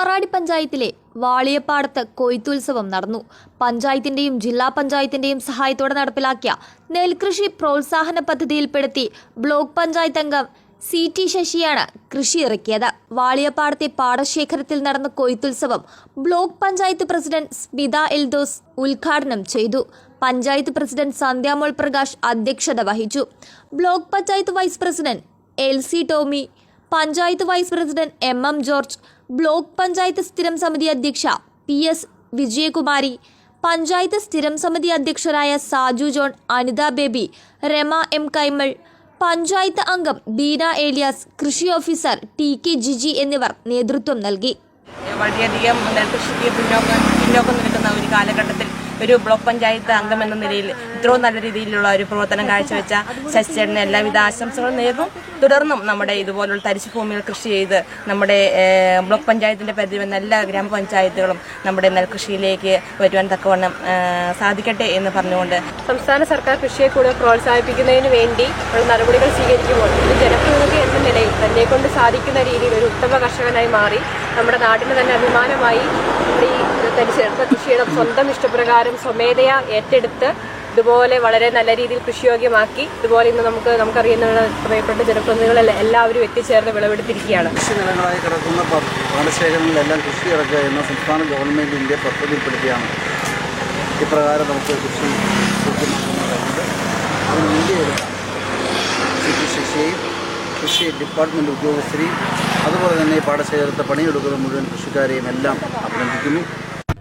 തിരുവമ്പാടി പഞ്ചായത്തിലെ വാളിയപ്പാടത്ത് കൊയ്ത്തുത്സവം നടന്നു. പഞ്ചായത്തിന്റെയും ജില്ലാ പഞ്ചായത്തിന്റെയും സഹായത്തോടെ നടപ്പിലാക്കിയ നെൽകൃഷി പ്രോത്സാഹന പദ്ധതിയിൽപ്പെടുത്തി ബ്ലോക്ക് പഞ്ചായത്ത് അംഗം സി ടി ശശിയാണ് കൃഷി ഇറക്കിയത്. വാളിയപ്പാടത്തെ പാടശേഖരത്തിൽ നടന്ന കൊയ്ത്തുത്സവം ബ്ലോക്ക് പഞ്ചായത്ത് പ്രസിഡന്റ് സ്മിത എൽദോസ് ഉദ്ഘാടനം ചെയ്തു. പഞ്ചായത്ത് പ്രസിഡന്റ് സന്ധ്യാമോൾ പ്രകാശ് അധ്യക്ഷത വഹിച്ചു. Block panchayat vice president L C Tomy panchayat vice president M M George block panchayat സ്ഥിരം സമിതി അധ്യക്ഷ പി എസ് വിജയകുമാരി പഞ്ചായത്ത് സ്ഥിരം സമിതി അധ്യക്ഷരായ സാജു ജോൺ അനിത ബേബി രമ എം കൈമൾ പഞ്ചായത്ത് അംഗം ബീന ഏലിയാസ് കൃഷി ഓഫീസർ ടി കെ ജിജി എന്നിവർ നേതൃത്വം നൽകി. വളരെയധികം നെൽകൃഷിക്ക് പിന്നോക്കം പിന്നോക്കം നിൽക്കുന്ന ഒരു കാലഘട്ടത്തിൽ ഒരു ബ്ലോക്ക് പഞ്ചായത്ത് അംഗം എന്ന നിലയിൽ ഇത്രയും നല്ല രീതിയിലുള്ള ഒരു പ്രവർത്തനം കാഴ്ചവെച്ച ശശിചേട്ടന് എല്ലാവിധ ആശംസകളും നേർന്നു തുടർന്നും നമ്മുടെ ഇതുപോലുള്ള തരിശു ഭൂമികൾ കൃഷി ചെയ്ത് നമ്മുടെ ബ്ലോക്ക് പഞ്ചായത്തിന്റെ പരിധി വന്ന എല്ലാ ഗ്രാമപഞ്ചായത്തുകളും നമ്മുടെ നെൽകൃഷിയിലേക്ക് വരുവാൻ തക്കവണ്ണം സാധിക്കട്ടെ എന്ന് പറഞ്ഞുകൊണ്ട് സംസ്ഥാന സർക്കാർ കൃഷിയെ കൂടുതൽ പ്രോത്സാഹിപ്പിക്കുന്നതിന് വേണ്ടി ഉള്ള നടപടികൾ സ്വീകരിക്കുമ്പോൾ ഒരു ജനപ്രതിനിധി എന്ന നിലയിൽ തന്നെ കൊണ്ട് സാധിക്കുന്ന രീതിയിൽ ഒരു ഉത്തമ കർഷകനായി മാറി നമ്മുടെ നാടിന് തന്നെ അഭിമാനമായി നമ്മുടെ ഈ തരിശെടുത്ത കൃഷിയുടെ സ്വന്തം ഇഷ്ടപ്രകാരം സ്വമേധയാ ഏറ്റെടുത്ത് ഇതുപോലെ വളരെ നല്ല രീതിയിൽ കൃഷിയോഗ്യമാക്കി ഇതുപോലെ ഇന്ന് നമുക്ക് നമുക്കറിയുന്ന പ്രിയപ്പെട്ട ജനപ്രതിനിധികളെല്ലാം എല്ലാവരും എത്തിച്ചേർന്ന് വിളവെടുത്തിരിക്കുകയാണ്. കൃഷി നിലങ്ങളായി കിടക്കുന്ന പാടശേഖരങ്ങളിലെല്ലാം കൃഷി ഇറക്കുക എന്ന സംസ്ഥാന ഗവൺമെന്റിന്റെ പദ്ധതിപ്പെടുത്തിയാണ് ഇപ്രകാരം നമുക്ക് കൃഷി ശിക്ഷയും കൃഷി ഡിപ്പാർട്ട്മെന്റ് ഉദ്യോഗസ്ഥരെയും അതുപോലെ തന്നെ പാടശേഖരത്തെ പണിയെടുക്കുന്ന മുഴുവൻ കൃഷിക്കാരെയും എല്ലാം അഭിനന്ദിക്കുന്നു.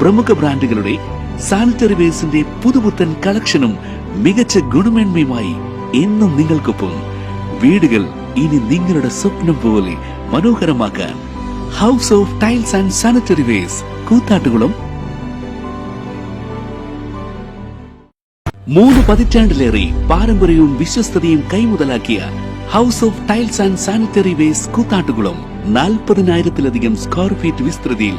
പ്രമുഖ ബ്രാൻഡുകളുടെ സാനിറ്ററി വേഴ്സിന്റെ പുതുപുത്തൻ കളക്ഷനും മികച്ച ഗുണമേന്മയുമായി എന്നും നിങ്ങൾക്കൊപ്പം. വീടുകൾ ഇനി നിങ്ങളുടെ സ്വപ്നം പോലെ മനോഹരമാക്കാൻ house of tiles and sanitary wares Koothattukulam. മൂന്ന് പതിറ്റാണ്ടിലേറെ പാരമ്പര്യവും വിശ്വസ്തതയും കൈമുതലാക്കിയ house of tiles and sanitary wares Koothattukulam. നാൽപ്പതിനായിരത്തിലധികം square feet വിസ്തൃതിയിൽ